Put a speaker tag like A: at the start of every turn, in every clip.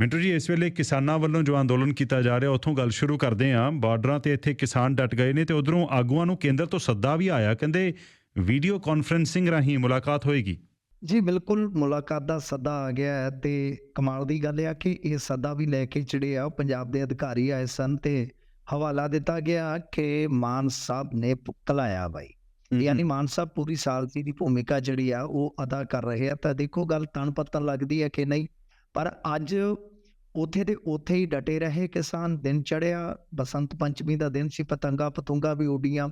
A: ਮਿੰਟੂ ਜੀ ਇਸ ਵੇਲੇ ਕਿਸਾਨਾਂ ਵੱਲੋਂ ਜੋ ਅੰਦੋਲਨ ਕੀਤਾ ਜਾ ਰਿਹਾ ਉੱਥੋਂ ਗੱਲ ਸ਼ੁਰੂ ਕਰਦੇ ਹਾਂ। ਬਾਰਡਰਾਂ ਤੇ ਇੱਥੇ ਕਿਸਾਨ ਡਟ ਗਏ ਨੇ ਤੇ ਉਧਰੋਂ ਆਗੂਆਂ ਨੂੰ ਕੇਂਦਰ ਤੋਂ ਸੱਦਾ ਵੀ ਆਇਆ। ਕਹਿੰਦੇ ਵੀਡੀਓ ਕਾਨਫਰੈਂਸਿੰਗ ਰਾਹੀਂ ਮੁਲਾਕਾਤ ਹੋਏਗੀ।
B: ਜੀ ਬਿਲਕੁਲ ਮੁਲਾਕਾਤ ਦਾ ਸੱਦਾ ਆ ਗਿਆ ਹੈ ਤੇ ਕਮਾਲ ਦੀ ਗੱਲ ਆ ਕਿ ਇਹ ਸੱਦਾ ਵੀ ਲੈ ਕੇ ਜਿਹੜੇ ਆ ਪੰਜਾਬ ਦੇ ਅਧਿਕਾਰੀ ਆਏ ਸਨ ਤੇ ਹਵਾਲਾ ਦਿੱਤਾ ਗਿਆ ਕਿ ਮਾਨ ਸਾਹਿਬ ਨੇ ਕਲਾਇਆ ਬਾਈ। ਯਾਨੀ ਮਾਨ ਸਾਹਿਬ ਪੂਰੀ ਸਾਲਸੀ ਦੀ ਭੂਮਿਕਾ ਜਿਹੜੀ ਆ ਉਹ ਅਦਾ ਕਰ ਰਹੇ ਆ। ਤਾਂ ਦੇਖੋ ਗੱਲ ਤਣ ਪੱਤਨ ਲੱਗਦੀ ਹੈ ਕਿ ਨਹੀਂ? ਪਰ ਅੱਜ ਉਥੇ ਦੇ ਉਥੇ ਹੀ ਡਟੇ ਰਹੇ ਕਿਸਾਨ ਦਿਨ ਚੜਿਆ ਬਸੰਤ ਪੰਚਮੀ ਦਾ ਦਿਨ ਸੀ ਪਤੰਗਾ ਪਤੰਗਾ ਵੀ ਉੱਡੀਆਂ।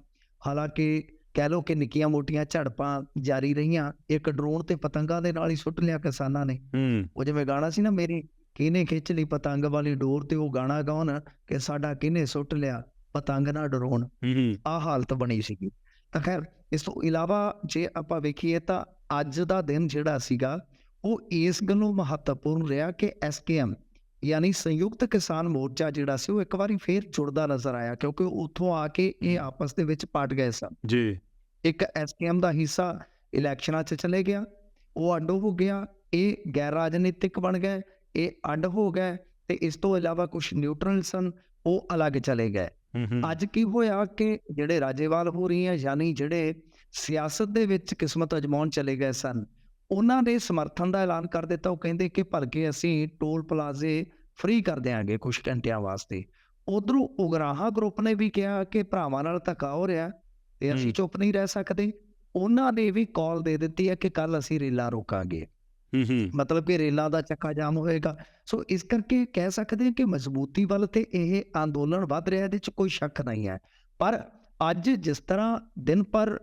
B: ਹਾਲਾਂਕਿ ਕਹਿ ਲੋ ਕਿ ਨਿੱਕੀਆਂ ਮੋਟੀਆਂ ਝੜਪਾਂ ਜਾਰੀ ਰਹੀਆਂ ਇੱਕ ਡਰੋਨ ਤੇ ਪਤੰਗਾਂ ਦੇ ਨਾਲ ਹੀ ਸੁੱਟ ਲਿਆ ਕਿਸਾਨਾਂ ਨੇ। ਉਹ ਜਿਵੇਂ ਗਾਣਾ ਸੀ ਨਾ ਮੇਰੀ ਕਿਹਨੇ ਖਿੱਚ ਲਈ ਪਤੰਗ ਵਾਲੀ ਡੋਰ ਤੇ ਉਹ ਗਾਣਾ ਗਾਉਣ ਕਿ ਸਾਡਾ ਕਿਹਨੇ ਸੁੱਟ ਲਿਆ ਪਤੰਗ ਨਾ ਡਰੋਨ?
A: ਹੂੰ।
B: ਆ ਹਾਲਤ ਬਣੀ ਸੀਗੀ। ਤਾਂ ਖੈਰ ਇਸ ਤੋਂ ਇਲਾਵਾ ਜੇ ਆਪਾਂ ਵੇਖੀਏ ਤਾਂ ਅੱਜ ਦਾ ਦਿਨ ਜਿਹੜਾ ਸੀਗਾ ਉਹ ਇਸ ਗੱਲੋਂ ਮਹੱਤਵਪੂਰਨ ਰਿਹਾ ਕਿ ਐਸਕੇਐਮ ਯਾਨੀ ਸੰਯੁਕਤ ਕਿਸਾਨ ਮੋਰਚਾ ਜਿਹੜਾ ਸੀ ਉਹ ਇੱਕ ਵਾਰੀ ਫੇਰ ਜੁੜਦਾ ਨਜ਼ਰ ਆਇਆ ਕਿਉਂਕਿ ਉੱਥੋਂ ਆ ਕੇ ਇਹ ਆਪਸ ਦੇ ਵਿੱਚ ਪਟ ਗਏ ਸਨ।
A: ਜੀ।
B: ਇੱਕ ਐਸਕੇਐਮ ਦਾ ਹਿੱਸਾ ਇਲੈਕਸ਼ਨਾਂ 'ਚ ਚਲੇ ਗਿਆ ਉਹ ਅੱਡ ਹੋ ਗਿਆ ਇਹ ਗੈਰ ਰਾਜਨੀਤਿਕ ਬਣ ਗਏ ਇਹ ਅੱਡ ਹੋ ਗਏ ਤੇ ਇਸ ਤੋਂ ਇਲਾਵਾ ਕੁਝ ਨਿਊਟਰਲ ਸਨ ਉਹ ਅਲੱਗ ਚਲੇ ਗਏ।
A: ਹੂੰ।
B: ਅੱਜ ਕੀ ਹੋਇਆ ਕਿ ਜਿਹੜੇ ਰਾਜੇਵਾਲ ਹੋ ਰਹੀਆਂ ਯਾਨੀ ਜਿਹੜੇ ਸਿਆਸਤ ਦੇ ਵਿੱਚ ਕਿਸਮਤ ਅਜਮਾਉਣ ਚਲੇ ਗਏ ਸਨ ਉਹਨਾਂ ਨੇ ਸਮਰਥਨ ਦਾ ਐਲਾਨ ਕਰ ਦਿੱਤਾ। ਉਹ ਕਹਿੰਦੇ ਕਿ ਭਲਕੇ ਅਸੀਂ ਟੋਲ ਪਲਾਜ਼ੇ ਫ੍ਰੀ ਕਰ ਦਿਆਂਗੇ ਕੁਝ ਘੰਟਿਆਂ ਵਾਸਤੇ। ਉਧਰੋਂ ਉਗਰਾਹਾ ਗਰੁੱਪ ਨੇ ਵੀ ਕਿਹਾ ਕਿ ਭਰਾਵਾਂ ਨਾਲ ਧੱਕਾ ਹੋ ਰਿਹਾ ਤੇ ਅਸੀਂ। ਚੁੱਪ ਨਹੀਂ ਰਹਿ ਸਕਦੇ। ਉਹਨਾਂ ਨੇ ਵੀ ਕਾਲ ਦੇ ਦਿੱਤੀ ਹੈ ਕਿ ਕੱਲ ਅਸੀਂ ਰੇਲਾਂ ਰੋਕਾਂਗੇ।
A: ਹੂੰ
B: ਮਤਲਬ ਕਿ ਰੇਲਾਂ ਦਾ ਚੱਕਾ ਜਾਮ ਹੋਏਗਾ। ਸੋ ਇਸ ਕਰਕੇ ਕਹਿ ਸਕਦੇ ਹਾਂ ਕਿ ਮਜ਼ਬੂਤੀ ਵੱਲ ਤੇ ਇਹ ਅੰਦੋਲਨ ਵੱਧ ਰਿਹਾ ਇਹਦੇ ਚ ਕੋਈ ਸ਼ੱਕ ਨਹੀਂ ਹੈ। ਪਰ ਅੱਜ ਜਿਸ ਤਰ੍ਹਾਂ ਦਿਨ ਪਰ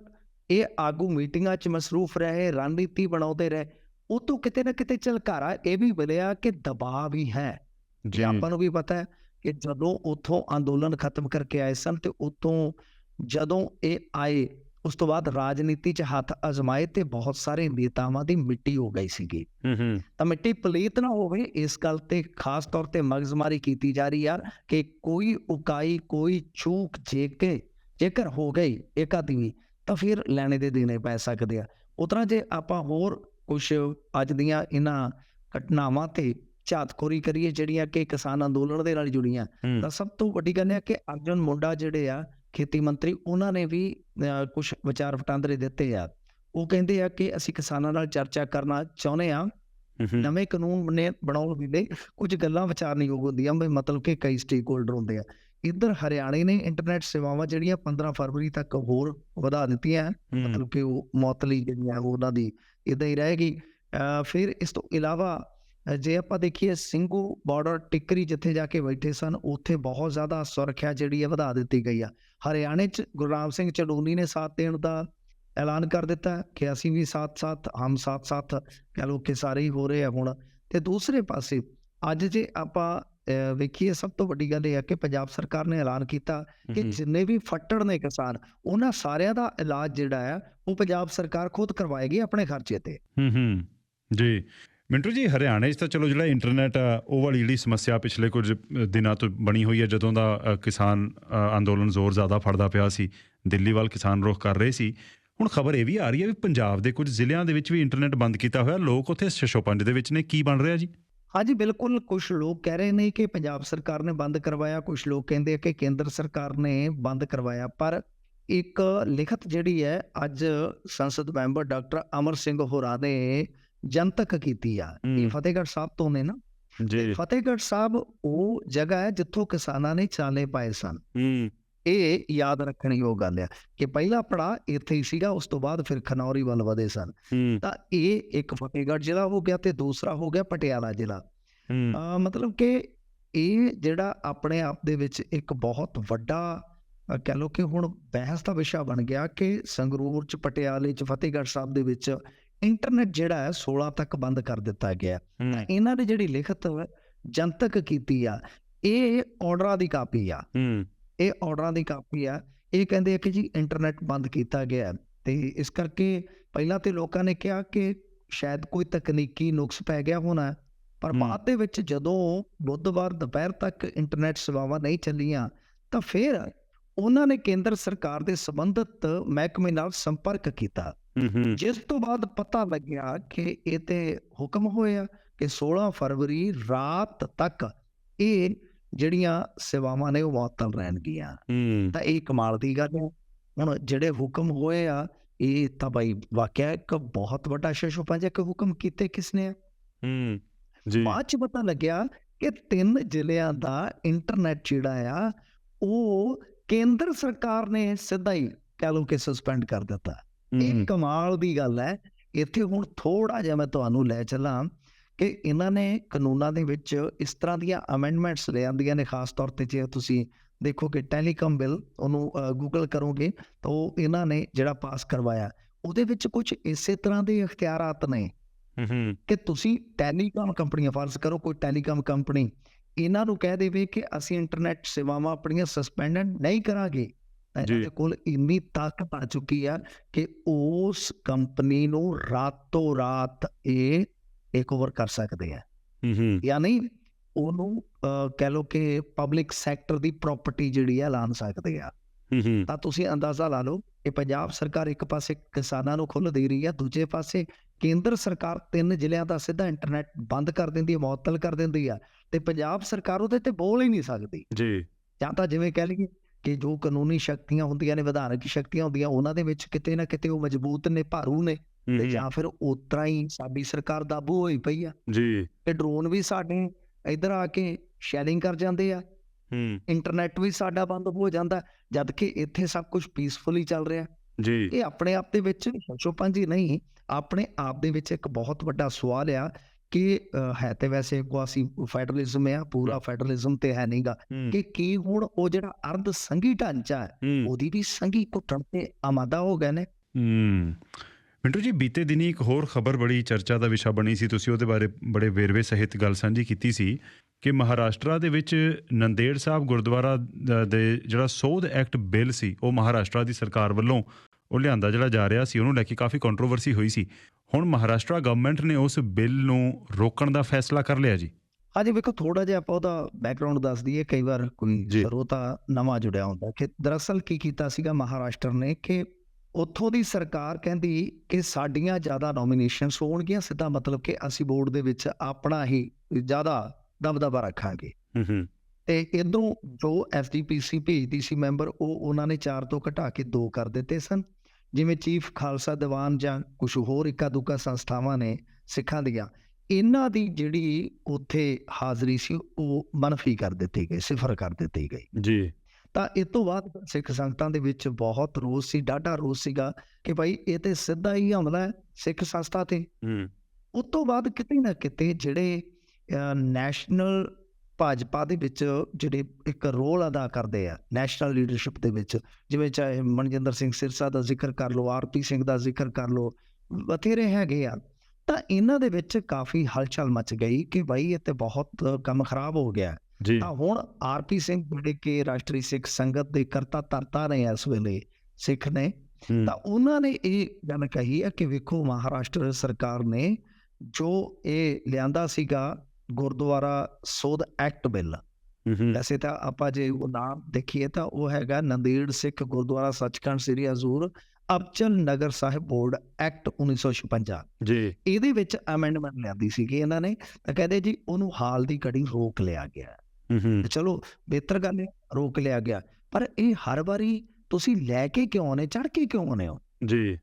B: ਇਹ ਆਗੂ ਮੀਟਿੰਗਾਂ 'ਚ ਮਸਰੂਫ ਰਹੇ ਰਣਨੀਤੀ ਬਣਾਉਂਦੇ ਰਹੇ ਉਹ ਤੋਂ ਕਿਤੇ ਨਾ ਕਿਤੇ ਝਲਕਾਰਾ ਇਹ ਵੀ ਮਿਲਿਆ ਕਿ ਦਬਾਅ ਵੀ ਹੈ।
A: ਜੀ
B: ਆਪਾਂ ਨੂੰ ਵੀ ਪਤਾ ਹੈ ਕਿ ਜਦੋਂ ਉੱਥੋਂ ਅੰਦੋਲਨ ਖਤਮ ਕਰਕੇ ਆਏ ਸਨ ਤੇ ਉਤੋਂ ਜਦੋਂ ਇਹ ਆਏ ਉਸ ਤੋਂ ਬਾਅਦ ਰਾਜਨੀਤੀ 'ਚ ਹੱਥ ਅਜ਼ਮਾਏ ਤੇ ਬਹੁਤ ਸਾਰੇ ਨੇਤਾਵਾਂ ਦੀ ਮਿੱਟੀ ਹੋ ਗਈ ਸੀਗੀ।
A: ਹੂੰ
B: ਤਾਂ ਮਿੱਟੀ ਪਲੀਤ ਨਾ ਹੋਵੇ ਇਸ ਗੱਲ ਤੇ ਖਾਸ ਤੌਰ ਤੇ ਮਗਜ਼ਮਾਰੀ ਕੀਤੀ ਜਾ ਰਹੀ ਆ ਕਿ ਕੋਈ ਉਕਾਈ ਕੋਈ ਚੂਕ ਜੇਕੇ ਜੇਕਰ ਹੋ ਗਈ ਇਕਾਦੀ ਵੀ ਤਾਂ ਫਿਰ ਲੈਣੇ ਦੇ ਦੇਣੇ ਪੈ ਸਕਦੇ ਆ। ਉਤਰਾ ਜੇ ਆਪਾਂ ਹੋਰ ਕੁਝ ਅੱਜ ਦੀਆਂ ਇਹਨਾਂ ਘਟਨਾਵਾਂ ਤੇ ਝਾਤਖੋਰੀ ਕਰੀਏ ਜਿਹੜੀਆਂ ਕਿ ਕਿਸਾਨ ਅੰਦੋਲਨ ਦੇ ਨਾਲ ਜੁੜੀਆਂ ਤਾਂ ਸਭ ਤੋਂ ਵੱਡੀ ਗੱਲ ਹੈ ਕਿ ਅਰਜਨ ਮੁੰਡਾ ਜਿਹੜੇ ਆ ਖੇਤੀ ਮੰਤਰੀ ਉਹਨਾਂ ਨੇ ਵੀ ਕੁਝ ਵਿਚਾਰ ਵਟਾਂਦਰੇ ਦਿੱਤੇ ਆ। ਉਹ ਕਹਿੰਦੇ ਆ ਕਿ ਅਸੀਂ ਕਿਸਾਨਾਂ ਨਾਲ ਚਰਚਾ ਕਰਨਾ ਚਾਹੁੰਦੇ ਆ। ਨਵੇਂ ਕਾਨੂੰਨ ਨੇ ਬਣਾਉਣ ਵੇਲੇ ਕੁਝ ਗੱਲਾਂ ਵਿਚਾਰਨਯੋਗ ਹੁੰਦੀਆਂ ਮਤਲਬ ਕਿ ਕਈ ਸਟੇਕ ਹੋਲਡਰ ਹੁੰਦੇ ਆ। ਇੱਧਰ ਹਰਿਆਣੇ ਨੇ ਇੰਟਰਨੈਟ ਸੇਵਾਵਾਂ ਜਿਹੜੀਆਂ 15 ਫਰਵਰੀ ਤੱਕ ਹੋਰ ਵਧਾ ਦਿੱਤੀਆਂ ਮਤਲਬ ਕਿ ਉਹ ਮੁਅਤਲੀ ਜਿਹੜੀਆਂ ਉਹਨਾਂ ਦੀ ਇਦਾਂ ਹੀ ਰਹੇਗੀ ਫਿਰ ਇਸ ਤੋਂ ਇਲਾਵਾ ਜੇ ਆਪਾਂ ਦੇਖੀਏ ਸਿੰਘੂ ਬਾਰਡਰ ਟਿੱਕਰੀ ਜਿੱਥੇ ਜਾ ਕੇ ਬੈਠੇ ਸਨ ਉੱਥੇ ਬਹੁਤ ਜ਼ਿਆਦਾ ਸੁਰੱਖਿਆ ਜਿਹੜੀ ਹੈ ਵਧਾ ਦਿੱਤੀ ਗਈ ਆ। ਹਰਿਆਣੇ 'ਚ ਗੁਰਨਾਮ ਸਿੰਘ ਚੜੂਨੀ ਨੇ ਸਾਥ ਦੇਣ ਦਾ ਐਲਾਨ ਕਰ ਦਿੱਤਾ ਕਿ ਅਸੀਂ ਵੀ ਸਾਥ ਸਾਥ ਹਮ ਸਾਥ ਸਾਥ ਕਹ ਲੋ ਕਿ ਸਾਰੇ ਹੀ ਹੋ ਰਹੇ ਆ ਹੁਣ। ਤੇ ਦੂਸਰੇ ਪਾਸੇ ਅੱਜ ਜੇ ਆਪਾਂ ਵੇਖੀਏ ਸਭ ਤੋਂ ਵੱਡੀ ਗੱਲ ਇਹ ਹੈ ਕਿ ਪੰਜਾਬ ਸਰਕਾਰ ਨੇ ਐਲਾਨ ਕੀਤਾ ਕਿ ਜਿੰਨੇ ਵੀ ਫੱਟੜ ਨੇ ਕਿਸਾਨ ਉਹਨਾਂ ਸਾਰਿਆਂ ਦਾ ਇਲਾਜ ਜਿਹੜਾ ਹੈ ਉਹ ਪੰਜਾਬ ਸਰਕਾਰ ਖੁਦ ਕਰਵਾਏਗੀ ਆਪਣੇ ਖਰਚੇ ਤੇ।
A: ਹੂੰ ਹੂੰ। ਜੀ। ਮਿੰਟੂ ਜੀ ਹਰਿਆਣੇ 'ਚ ਤਾਂ ਚਲੋ ਜਿਹੜਾ ਇੰਟਰਨੈਟ ਆ ਉਹ ਵਾਲੀ ਜਿਹੜੀ ਸਮੱਸਿਆ ਪਿਛਲੇ ਕੁਝ ਦਿਨਾਂ ਤੋਂ ਬਣੀ ਹੋਈ ਹੈ ਜਦੋਂ ਦਾ ਕਿਸਾਨ ਅੰਦੋਲਨ ਜ਼ੋਰ ਜ਼ਿਆਦਾ ਫੜਦਾ ਪਿਆ ਸੀ ਦਿੱਲੀ ਵੱਲ ਕਿਸਾਨ ਰੁਖ ਕਰ ਰਹੇ ਸੀ। ਹੁਣ ਖਬਰ ਇਹ ਵੀ ਆ ਰਹੀ ਹੈ ਵੀ ਪੰਜਾਬ ਦੇ ਕੁਝ ਜ਼ਿਲ੍ਹਿਆਂ ਦੇ ਵਿੱਚ ਵੀ ਇੰਟਰਨੈਟ ਬੰਦ ਕੀਤਾ ਹੋਇਆ ਲੋਕ ਉੱਥੇ ਸ਼ਸ਼ੋਪੰਜ ਦੇ ਵਿੱਚ ਨੇ ਕੀ ਬਣ ਰਿਹਾ ਜੀ?
B: ਹਾਂਜੀ ਬਿਲਕੁਲ ਕੁਝ ਲੋਕ ਕਹਿ ਰਹੇ ਨੇ ਕਿ ਪੰਜਾਬ ਸਰਕਾਰ ਨੇ ਬੰਦ ਕਰਵਾਇਆ ਕੁਝ ਲੋਕ ਕਹਿੰਦੇ ਆ ਕਿ ਕੇਂਦਰ ਸਰਕਾਰ ਨੇ ਬੰਦ ਕਰਵਾਇਆ ਪਰ ਇੱਕ ਲਿਖਤ ਜਿਹੜੀ ਹੈ ਅੱਜ ਸੰਸਦ ਮੈਂਬਰ ਡਾਕਟਰ ਅਮਰ ਸਿੰਘ ਹੋਰਾਂ ਨੇ ਜਨਤਕ ਕੀਤੀ ਆ ਇਹ। ਫਤਿਹਗੜ੍ਹ ਸਾਹਿਬ ਤੋਂ ਨੇ ਨਾ
A: ਜੀ
B: ਫਤਿਹਗੜ੍ਹ ਸਾਹਿਬ ਉਹ ਜਗ੍ਹਾ ਹੈ ਜਿੱਥੋਂ ਕਿਸਾਨਾਂ ਨੇ ਚਾਲੇ ਪਾਏ ਸਨ
A: ਹੂੰ
B: ਇਹ ਯਾਦ ਰੱਖਣ ਯੋਗ ਗੱਲ ਆ ਕਿ ਪਹਿਲਾ ਪੜਾ ਇੱਥੇ ਹੀ ਸੀਗਾ ਉਸ ਤੋਂ ਬਾਅਦ ਫਿਰ ਖਨੌਰੀ ਵੱਲ ਵਧੇ ਸਨ। ਤਾਂ ਇਹ ਇੱਕ ਫਤਿਹਗੜ੍ਹ ਜ਼ਿਲ੍ਹਾ ਹੋ ਗਿਆ ਤੇ ਦੂਸਰਾ ਹੋ ਗਿਆ ਪਟਿਆਲਾ ਜ਼ਿਲ੍ਹਾ। ਅਹ ਮਤਲਬ ਕਿ ਇਹ ਜਿਹੜਾ ਆਪਣੇ ਆਪ ਦੇ ਵਿੱਚ ਇੱਕ ਬਹੁਤ ਵੱਡਾ ਕਹਿ ਲਓ ਕਿ ਹੁਣ ਬਹਿਸ ਦਾ ਵਿਸ਼ਾ ਬਣ ਗਿਆ ਕਿ ਸੰਗਰੂਰ ਚ ਪਟਿਆਲੇ ਚ ਫਤਿਹਗੜ੍ਹ ਸਾਹਿਬ ਦੇ ਵਿੱਚ ਇੰਟਰਨੈਟ ਜਿਹੜਾ ਹੈ 16 ਤੱਕ ਬੰਦ ਕਰ ਦਿੱਤਾ ਗਿਆ। ਇਹਨਾਂ ਨੇ ਜਿਹੜੀ ਲਿਖਤ ਜਨਤਕ ਕੀਤੀ ਆ ਇਹ ਆਰਡਰਾਂ ਦੀ ਕਾਪੀ ਆ। ਇਹ ਆਰਡਰਾਂ ਦੀ ਕਾਪੀ ਆ ਇਹ ਕਹਿੰਦੇ ਆ ਕਿ ਜੀ ਇੰਟਰਨੈਟ ਬੰਦ ਕੀਤਾ ਗਿਆ ਤੇ ਇਸ ਕਰਕੇ ਪਹਿਲਾਂ ਤੇ ਲੋਕਾਂ ਨੇ ਕਿਹਾ ਕਿ ਸ਼ਾਇਦ ਕੋਈ ਤਕਨੀਕੀ ਨੁਕਸ ਪੈ ਗਿਆ ਹੋਣਾ। ਪਰ। ਬਾਅਦ ਦੇ ਵਿੱਚ ਜਦੋਂ ਬੁੱਧਵਾਰ ਦੁਪਹਿਰ ਤੱਕ ਇੰਟਰਨੈਟ ਸੇਵਾਵਾਂ ਨਹੀਂ ਚੱਲੀਆਂ ਤਾਂ ਫਿਰ ਉਹਨਾਂ ਨੇ ਕੇਂਦਰ ਸਰਕਾਰ ਦੇ ਸੰਬੰਧਿਤ ਮਹਿਕਮੇ ਨਾਲ ਸੰਪਰਕ ਕੀਤਾ ਜਿਸ ਤੋਂ ਬਾਅਦ ਪਤਾ ਲੱਗਿਆ ਕਿ ਇਹ ਤੇ ਹੁਕਮ ਹੋਇਆ ਕਿ 16 ਫਰਵਰੀ ਰਾਤ ਤੱਕ ਇਹ ਜਿਹੜੀਆਂ ਸੇਵਾਵਾਂ ਨੇ ਉਹ ਮੁਅੱਤਲ ਰਹਿਣਗੀਆਂ।
A: ਹੂੰ।
B: ਤਾਂ ਇਹ ਕਮਾਲ ਦੀ ਗੱਲ ਹੈ। ਹੁਣ ਜਿਹੜੇ ਹੁਕਮ ਹੋਏ ਆ ਇਹ ਤਾਂ ਬਾਈ ਵਾਕਿਆ ਇੱਕ ਬਹੁਤ ਵੱਡਾ ਸ਼ਸ਼ੋਪੰਜ ਕਿ ਹੁਕਮ ਕੀਤੇ ਕਿਸਨੇ
A: ਹੂੰ ਜੀ।
B: ਬਾਅਦ ਚ ਪਤਾ ਲੱਗਿਆ ਕਿ ਤਿੰਨ ਜ਼ਿਲ੍ਹਿਆਂ ਦਾ ਇੰਟਰਨੈਟ ਜਿਹੜਾ ਆ ਉਹ ਕੇਂਦਰ ਸਰਕਾਰ ਨੇ ਸਿੱਧਾ ਹੀ ਕਹਿ ਲਓ ਕਿ ਸਸਪੈਂਡ ਕਰ ਦਿੱਤਾ। ਇਹ
A: ਹੂੰ,
B: ਕਮਾਲ ਦੀ ਗੱਲ ਹੈ। ਇੱਥੇ ਹੁਣ ਥੋੜਾ ਜਿਹਾ ਮੈਂ ਤੁਹਾਨੂੰ ਲੈ ਚੱਲਾਂ। ਕਿ ਇਹਨਾਂ ਨੇ ਕਾਨੂੰਨਾਂ ਦੇ ਵਿੱਚ ਇਸ ਤਰ੍ਹਾਂ ਦੀਆਂ ਅਮੈਂਡਮੈਂਟਸ ਲਿਆਂਦੀਆਂ ਨੇ ਖਾਸ ਤੌਰ ਤੇ ਜੇ ਤੁਸੀਂ ਦੇਖੋ ਕਿ ਟੈਲੀਕਾਮ ਬਿੱਲ ਉਹਨੂੰ ਗੂਗਲ ਕਰੋਗੇ ਤਾਂ ਉਹ ਇਹਨਾਂ ਨੇ ਜਿਹੜਾ ਪਾਸ ਕਰਵਾਇਆ ਉਹਦੇ ਵਿੱਚ ਕੁਝ ਇਸੇ ਤਰ੍ਹਾਂ ਦੇ ਇਖਤਿਆਰਾਤ ਨੇ
A: ਹੂੰ
B: ਕਿ ਤੁਸੀਂ ਟੈਲੀਕਾਮ ਕੰਪਨੀਆਂ ਫਰਜ਼ ਕਰੋ ਕੋਈ ਟੈਲੀਕਾਮ ਕੰਪਨੀ ਇਹਨਾਂ ਨੂੰ ਕਹਿ ਦੇਵੇ ਕਿ ਅਸੀਂ ਇੰਟਰਨੈਟ ਸੇਵਾਵਾਂ ਆਪਣੀਆਂ ਸਸਪੈਂਡਡ ਨਹੀਂ ਕਰਾਂਗੇ ਤਾਂ ਇਹਨਾਂ
A: ਜੀ।
B: ਦੇ ਕੋਲ ਇੰਨੀ ਤਾਕਤ ਆ ਚੁੱਕੀ ਆ ਕਿ ਉਸ ਕੰਪਨੀ ਨੂੰ ਰਾਤੋਂ ਰਾਤ ਇਹ ਟੇਕ ਓਵਰ ਕਰ ਸਕਦੇ ਆ।
A: ਹੂੰ ਹੂੰ।
B: ਯਾਨੀ ਉਹਨੂੰ ਕਹਿ ਲਓ ਕਿ ਪਬਲਿਕ ਸੈਕਟਰ ਦੀ ਪ੍ਰਾਪਰਟੀ ਜਿਹੜੀ ਆ ਐਲਾਨ ਸਕਦੇ ਆ।
A: ਹੂੰ ਹੂੰ।
B: ਤਾਂ ਤੁਸੀਂ ਅੰਦਾਜ਼ਾ ਲਾ ਲਓ ਕਿ ਪੰਜਾਬ ਸਰਕਾਰ ਇੱਕ ਪਾਸੇ ਕਿਸਾਨਾਂ ਨੂੰ ਖੁੱਲ੍ਹ ਦੇ ਰਹੀ ਹੈ ਦੂਜੇ ਪਾਸੇ ਕੇਂਦਰ ਸਰਕਾਰ ਤਿੰਨ ਜ਼ਿਲ੍ਹਿਆਂ ਦਾ ਸਿੱਧਾ ਇੰਟਰਨੈਟ ਬੰਦ ਕਰ ਦਿੰਦੀ ਹੈ ਮੁਅੱਤਲ ਕਰ ਦਿੰਦੀ ਆ ਤੇ ਪੰਜਾਬ ਸਰਕਾਰ ਉਹਦੇ ਤੇ ਬੋਲ ਹੀ ਨਹੀਂ ਸਕਦੀ।
A: ਜੀ।
B: ਜਾਂ ਤਾਂ ਜਿਵੇਂ ਕਹਿ ਲਈਏ ਕਿ ਜੋ ਕਾਨੂੰਨੀ ਸ਼ਕਤੀਆਂ ਹੁੰਦੀਆਂ ਨੇ ਵਿਧਾਨਕ ਸ਼ਕਤੀਆਂ ਹੁੰਦੀਆਂ ਉਹਨਾਂ ਦੇ ਵਿੱਚ ਕਿਤੇ ਨਾ ਕਿਤੇ ਉਹ ਮਜ਼ਬੂਤ ਨੇ ਭਾਰੂ ਨੇ। ਤੇ ਜਾਂ ਫਿਰ ਉਤਰਾ ਹੀ ਸਾਡੀ ਸਰਕਾਰ ਦਾਬੂ ਹੋਈ ਪਈ ਆ।
A: ਜੀ।
B: ਤੇ ਡਰੋਨ ਵੀ ਸਾਡੇ ਇੱਧਰ ਆ ਕੇ ਸ਼ੈਰਿੰਗ ਕਰ ਜਾਂਦੇ ਆ।
A: ਹੂੰ।
B: ਇੰਟਰਨੈਟ ਵੀ ਸਾਡਾ ਬੰਦ ਹੋ ਜਾਂਦਾ ਜਦ ਕਿ ਇੱਥੇ ਸਭ ਕੁਝ ਪੀਸਫੁਲੀ ਚੱਲ ਰਿਹਾ।
A: ਜੀ।
B: ਇਹ ਆਪਣੇ ਆਪ ਦੇ ਵਿੱਚ ਸ਼ੋਪੰਜੀ ਨਹੀਂ ਆਪਣੇ ਆਪ ਦੇ ਵਿੱਚ ਇੱਕ ਬਹੁਤ ਵੱਡਾ ਸਵਾਲ ਆ ਕਿ ਹੈ ਤੇ ਵੈਸੇ ਕੋ ਅਸੀਂ ਫੈਡਰਲਿਜ਼ਮ ਆ ਪੂਰਾ ਫੈਡਰਲਿਜ਼ਮ ਤੇ ਹੈ ਨਹੀਂਗਾ ਕਿ ਕੀ ਹੁਣ ਉਹ ਜਿਹੜਾ ਅਰਧ ਸੰਘੀ ਢਾਂਚਾ ਹੂੰ। ਉਹਦੀ ਵੀ ਸੰਘੀ ਘੁੱਟਣ ਤੇ ਆਮਾਦਾ ਹੋ ਗਏ ਨੇ?
A: ਹੂੰ। ਮਿੰਟੂ ਜੀ ਬੀਤੇ ਦਿਨੀ ਇੱਕ ਹੋਰ ਖਬਰ ਬੜੀ ਚਰਚਾ ਦਾ ਵਿਸ਼ਾ ਬਣੀ ਸੀ। ਤੁਸੀਂ ਉਹਦੇ ਬਾਰੇ ਬੜੇ ਵੇਰਵੇ ਸਹਿਤ ਗੱਲ ਸਾਂਝੀ ਕੀਤੀ ਸੀ ਕਿ ਮਹਾਰਾਸ਼ਟਰ ਦੇ ਵਿੱਚ ਨੰਦੇੜ ਸਾਹਿਬ ਗੁਰਦੁਆਰਾ ਦ- ਜਿਹੜਾ ਸੋਧ ਐਕਟ ਬਿੱਲ ਸੀ ਉਹ ਮਹਾਰਾਸ਼ਟਰ ਦੀ ਸਰਕਾਰ ਵੱਲੋਂ ਉਹ ਲਿਆਂਦਾ ਜਿਹੜਾ ਜਾ ਰਿਹਾ ਸੀ ਉਹਨੂੰ ਲੈ ਕੇ ਕਾਫੀ ਕੰਟਰੋਵਰਸੀ ਹੋਈ ਸੀ। ਹੁਣ ਮਹਾਰਾਸ਼ਟਰ ਗਵਰਨਮੈਂਟ ਨੇ ਉਸ ਬਿੱਲ ਨੂੰ ਰੋਕਣ ਦਾ ਫੈਸਲਾ ਕਰ ਲਿਆ ਜੀ।
B: ਹਾਂਜੀ ਵੇਖੋ ਥੋੜਾ ਜਿਹਾ ਆਪਾਂ ਉਹਦਾ ਬੈਕਗ੍ਰਾਉਂਡ ਦੱਸ ਦਈਏ। ਕਈ ਵਾਰ ਕੋਈ। ਸਰੋਤਾ ਨਵਾਂ ਜੁੜਿਆ ਹੁੰਦਾ ਕਿ ਦਰਅਸਲ ਕੀ ਕੀਤਾ ਸੀਗਾ ਮਹਾਰਾਸ਼ਟਰ ਨੇ ਕਿ ਉੱਥੋਂ ਦੀ ਸਰਕਾਰ ਕਹਿੰਦੀ ਕਿ ਸਾਡੀਆਂ ਜ਼ਿਆਦਾ ਨੋਮੀਨੇਸ਼ਨਸ ਹੋਣਗੀਆਂ ਸਿੱਧਾ ਮਤਲਬ ਕਿ ਅਸੀਂ ਬੋਰਡ ਦੇ ਵਿੱਚ ਆਪਣਾ ਹੀ ਜ਼ਿਆਦਾ ਦਬਦਬਾ ਰੱਖਾਂਗੇ।
A: ਹੂੰ ਹੂੰ।
B: ਤੇ ਇਧਰੋਂ ਜੋ ਐਸਡੀਪੀਸੀ ਭੇਜਦੀ ਸੀ ਮੈਂਬਰ ਉਹ ਉਹਨਾਂ ਨੇ 4 ਤੋਂ ਘਟਾ ਕੇ 2 ਕਰ ਦਿੱਤੇ ਸਨ। ਜਿਵੇਂ ਚੀਫ ਖਾਲਸਾ ਦੀਵਾਨ ਜਾਂ ਕੁਝ ਹੋਰ ਇੱਕਾ ਦੁੱਕਾ ਸੰਸਥਾਵਾਂ ਨੇ ਸਿੱਖਾਂ ਦੀਆਂ ਇਹਨਾਂ ਦੀ ਜਿਹੜੀ ਉੱਥੇ ਹਾਜ਼ਰੀ ਸੀ ਉਹ ਮਨਫੀ ਕਰ ਦਿੱਤੀ ਗਈ ਸਿਫਰ ਕਰ ਦਿੱਤੀ ਗਈ।
A: ਜੀ।
B: ਤਾਂ ਇਸ ਤੋਂ ਬਾਅਦ ਸਿੱਖ ਸੰਗਤਾਂ ਦੇ ਵਿੱਚ ਬਹੁਤ ਰੋਸ ਸੀ ਡਾਢਾ ਰੋਸ ਸੀਗਾ ਕਿ ਭਾਈ ਇਹ ਤੇ ਸਿੱਧਾ ਹੀ ਹਮਲਾ ਹੈ ਸਿੱਖ ਸੰਸਥਾ ਤੇ।
A: ਹੂੰ।
B: ਉਸ ਤੋਂ ਬਾਅਦ ਕਿਤੇ ਨਾ ਕਿਤੇ ਜਿਹੜੇ ਨੈਸ਼ਨਲ ਭਾਜਪਾ ਦੇ ਵਿੱਚ ਜਿਹੜੇ ਇੱਕ ਰੋਲ ਅਦਾ ਕਰਦੇ ਆ ਨੈਸ਼ਨਲ ਲੀਡਰਸ਼ਿਪ ਦੇ ਵਿੱਚ ਜਿਵੇਂ ਚਾਹੇ ਮਨਜਿੰਦਰ ਸਿੰਘ ਸਿਰਸਾ ਦਾ ਜ਼ਿਕਰ ਕਰ ਲਓ ਆਰਪੀ ਸਿੰਘ ਦਾ ਜ਼ਿਕਰ ਕਰ ਲਓ ਬਥੇਰੇ ਹੈਗੇ ਆ। ਤਾਂ ਇਹਨਾਂ ਦੇ ਵਿੱਚ ਕਾਫੀ ਹਲਚਲ ਮਚ ਗਈ ਕਿ ਭਾਈ ਇਹ ਤੇ ਬਹੁਤ ਕੰਮ ਖਰਾਬ ਹੋ ਗਿਆ।
A: ਜੀ।
B: ਤਾਂ ਹੁਣ ਆਰਪੀ ਸਿੰਘ ਜਿਹੜੇ ਕਿ ਰਾਸ਼ਟਰੀ ਸਿੱਖ ਸੰਗਤ ਦੇ ਕਰਤਾ ਧਰਤਾ ਨੇ ਇਸ ਵੇਲੇ ਸਿੱਖ ਨੇ ਤਾਂ ਉਹਨਾਂ ਨੇ ਇਹ ਗੱਲ ਕਹੀ ਹੈ ਕਿ ਵੇਖੋ ਮਹਾਰਾਸ਼ਟਰ ਸਰਕਾਰ ਨੇ ਜੋ ਇਹ ਲਿਆਂਦਾ ਸੀਗਾ ਗੁਰਦੁਆਰਾ ਸੋਧ ਐਕਟ ਬਿੱਲ ਵੈਸੇ ਤਾਂ ਆਪਾਂ ਜੇ ਉਹ ਨਾਮ ਦੇਖੀਏ ਤਾਂ ਉਹ ਹੈਗਾ ਨੰਦੇੜ ਸਿੱਖ ਗੁਰਦੁਆਰਾ ਸੱਚਖੰਡ ਸ੍ਰੀ ਹਜ਼ੂਰ ਅਬਚਲ ਨਗਰ ਸਾਹਿਬ ਬੋਰਡ ਐਕਟ 1956
A: ਜੀ।
B: ਇਹਦੇ ਵਿੱਚ ਅਮੈਂਡਮੈਂਟ ਲਿਆਂਦੀ ਸੀਗੀ ਇਹਨਾਂ ਨੇ ਤਾਂ ਕਹਿੰਦੇ ਜੀ ਉਹਨੂੰ ਹਾਲ ਦੀ ਘੜੀ ਰੋਕ ਲਿਆ ਗਿਆ। ਤੇ ਚਲੋ ਬਿਹਤਰ ਗੱਲ ਹੈ ਰੋਕ ਲਿਆ ਗਿਆ। ਪਰ ਇਹ ਹਰ ਵਾਰੀ ਤੁਸੀਂ ਲੈ ਕੇ ਕਿਉਂ ਆਉਨੇ ਚੜ ਕੇ ਕਿਉਂ ਆਉਨੇ ਹੋ?
A: ਜੀ।